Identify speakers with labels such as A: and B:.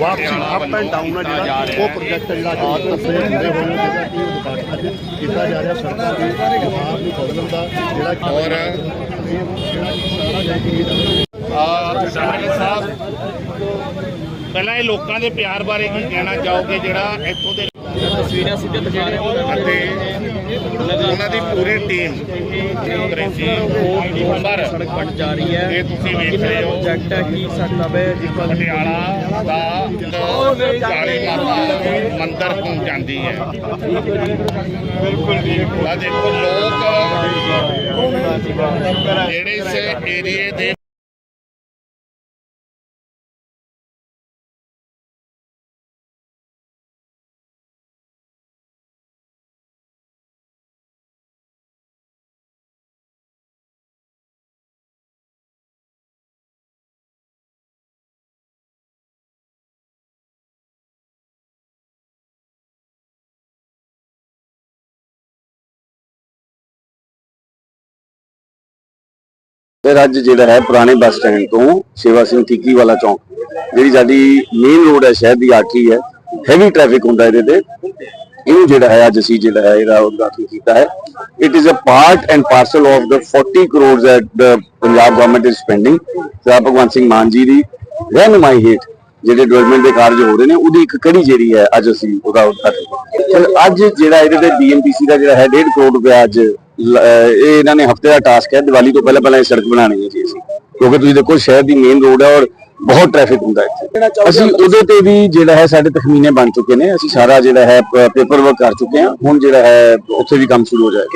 A: ਵਾਪਸੀ up and down ਆ ਜਿਹੜਾ ਉਹ ਪ੍ਰੋਜੈਕਟ ਆ ਜਿਹੜਾ ਅੱਜ ਤਸਵੀਰ ਹੁੰਦੇ ਹੋਏ ਨੇ ਜਿਹੜਾ ਕਿ ਉਦਘਾਟਨ ਅੱਜ ਕੀਤਾ ਜਾ ਰਿਹਾ ਸੜਕਾਂ ਦੀ ਜਵਾਬ ਨੂੰ ਬਦਲਣ ਦਾ ਜਿਹੜਾ ਕਿ
B: ਔਰ
A: ਜਿਹੜਾ ਕਿ ਸਾਰਾ ਜਾ ਕੇ
B: ਆ ਸਰਦਾਰ ਸਾਹਿਬ ਪਹਿਲਾਂ ਇਹ ਲੋਕਾਂ ਦੇ ਪਿਆਰ ਬਾਰੇ ਕੀ ਕਹਿਣਾ ਚਾਹੋਗੇ ਜਿਹੜਾ ਇੱਥੋਂ ਦੇ
C: ਤਸਵੀਰਾਂ ਸਿੱਧੇ ਦਿਖਾ ਰਹੇ ਹਾਂ।
B: ਅਤੇ ਉਹਨਾਂ ਦੀ ਪੂਰੀ ਟੀਮ ਪਰ
C: ਸੜਕ ਬਣ ਜਾ ਰਹੀ ਹੈ।
B: ਇਹ ਤੁਸੀਂ ਵੇਖ ਰਹੇ ਹੋ।
C: ਪ੍ਰੋਜੈਕਟ ਹੈ ਕੀ ਸਾਡਾ ਵੇ
B: ਪਟਿਆਲਾ ਦਾ ਕਾਲੀ ਮਾਤਾ ਮੰਦਿਰ ਨੂੰ ਜਾਂਦੀ ਹੈ। ਬਿਲਕੁਲ ਜੀ। ਆ ਦੇਖੋ ਲੋਕ ਜਿਹੜੇ ਇਸ ਏਰੀਏ ਦੇ
D: ਸਰ ਅੱਜ ਜਿਹੜਾ ਹੈ ਪੁਰਾਣੇ ਬੱਸ ਸਟੈਂਡ ਤੋਂ ਸੇਵਾ ਸਿੰਘ ਠੀਕੀ ਵਾਲਾ ਚੌਂਕ, ਜਿਹੜੀ ਸਾਡੀ ਮੇਨ ਰੋਡ ਹੈ, ਸ਼ਹਿਰ ਦੀ ਆਖਰੀ ਹੈ ਹੈਵੀ ਟ੍ਰੈਫਿਕ ਹੁੰਦਾ ਇਹਦੇ ਤੇ। ਇਹਨੂੰ ਜਿਹੜਾ ਹੈ, ਅੱਜ ਅਸੀਂ ਜਿਹੜਾ ਹੈ, ਇਹਦਾ ਉਦਘਾਟਨ ਕੀਤਾ ਹੈ। It is a part and parcel of the 40 crores that Punjab government is spending Sardar Bhagwant Singh Mann ji ਦੀ ਰਹਿਨਮਾਈ ਹੇਠ ਜਿਹੜੇ ਡਿਵੈਲਪਮੈਂਟ ਦੇ ਕਾਰਜ ਹੋ ਰਹੇ ਨੇ ਉਹਦੀ ਇੱਕ ਕੜੀ ਜਿਹੜੀ ਹੈ ਅੱਜ ਅਸੀਂ ਉਹਦਾ ਉਦਘਾਟਨ ਅੱਜ ਜਿਹੜਾ ਇਹਦੇ ਤੇ ਡੀਐਮਪੀਸੀ ਦਾ ਜਿਹੜਾ ਹੈ 1.5 ਕਰੋੜ ਰੁਪਏ ਅੱਜ ਇਹ ਇਹਨਾਂ ਨੇ ਹਫ਼ਤੇ ਦਾ ਟਾਸਕ ਹੈ ਦੀਵਾਲੀ ਤੋਂ ਪਹਿਲਾਂ ਪਹਿਲਾਂ ਇਹ ਸੜਕ ਬਣਾਉਣੀ ਹੈ ਜੀ ਅਸੀਂ। ਕਿਉਂਕਿ ਤੁਸੀਂ ਦੇਖੋ ਸ਼ਹਿਰ ਦੀ ਮੇਨ ਰੋਡ ਹੈ ਔਰ ਬਹੁਤ ਟ੍ਰੈਫਿਕ ਹੁੰਦਾ ਇੱਥੇ। ਅਸੀਂ ਉਹਦੇ ਤੇ ਵੀ ਜਿਹੜਾ ਹੈ ਸਾਡੇ ਤਖਮੀਨੇ ਬਣ ਚੁੱਕੇ ਨੇ। ਅਸੀਂ ਸਾਰਾ ਜਿਹੜਾ ਹੈ ਪੇਪਰ ਵਰਕ ਕਰ ਚੁੱਕੇ ਹਾਂ। ਹੁਣ ਜਿਹੜਾ ਹੈ ਉੱਥੇ ਵੀ ਕੰਮ ਸ਼ੁਰੂ ਹੋ ਜਾਏਗਾ।